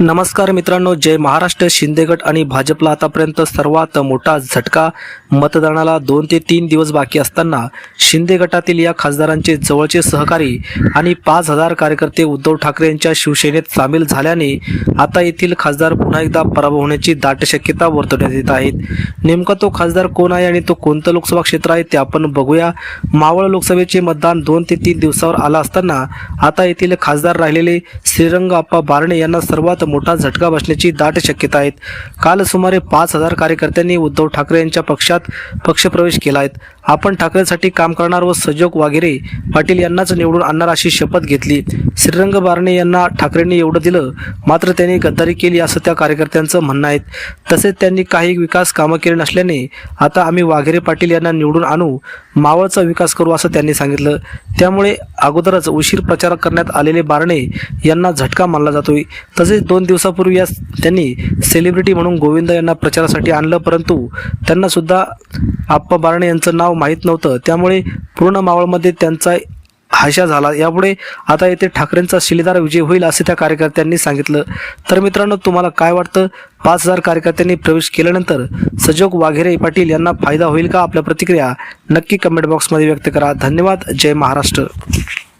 नमस्कार मित्रांनो जय महाराष्ट्र शिंदेगट आणि भाजपला आतापर्यंत सर्वात मोठा झटका. मतदानाला दोन ते तीन दिवस बाकी असताना शिंदे गटातील या खासदारांचे जवळचे सहकारी आणि पाच हजार कार्यकर्ते उद्धव ठाकरे यांच्या शिवसेनेत सामील झाल्याने आता येथील खासदार पुन्हा एकदा पराभव होण्याची दाट शक्यता वर्तवण्यात येत आहेत नेमका तो खासदार कोण आहे आणि तो कोणतं लोकसभा क्षेत्र आहे ते आपण बघूया. मावळ लोकसभेचे मतदान दोन ते तीन दिवसावर आला असताना आता येथील खासदार राहिलेले श्रीरंग आप्पा बारणे यांना सर्वात मोठा झटका बसण्याची दाट शक्यता आहेत. काल सुमारे पाच हजार कार्यकर्त्यांनी उद्धव ठाकरे यांच्या पक्षात पक्षप्रवेश केला आहे. आपण ठाकरेंसाठी काम करणार व सजोग वागेरे पाटील यांनाच निवडून आणणार अशी शपथ घेतली. श्रीरंग बारणे यांना ठाकरेंनी एवढं दिलं मात्र त्यांनी गद्दारी केली असं त्या कार्यकर्त्यांचं म्हणणं आहे. तसेच त्यांनी काही विकास कामं केली नसल्याने आता आम्ही वाघेरे पाटील यांना निवडून आणू मावळचा विकास करू असं त्यांनी सांगितलं. त्यामुळे अगोदरच उशीर प्रचार करण्यात आलेले बारणे यांना झटका मानला जातोय. तसेच दोन दिवसापूर्वी या त्यांनी सेलिब्रिटी म्हणून गोविंद यांना प्रचारासाठी आणलं परंतु त्यांनासुद्धा आप्पा बारणे यांचं नाव माहीत नव्हतं. त्यामुळे पूर्ण मावळमध्ये त्यांचा हाशा झाला. यापुढे आता येथे ठाकरेंचा शिलेदार विजय होईल असे त्या कार्यकर्त्यांनी सांगितलं. तर मित्रांनो तुम्हाला काय वाटतं? पाच हजार कार्यकर्त्यांनी प्रवेश केल्यानंतर सजोग वाघेरे पाटील यांना फायदा होईल का? आपल्या प्रतिक्रिया नक्की कमेंट बॉक्समध्ये व्यक्त करा. धन्यवाद. जय महाराष्ट्र.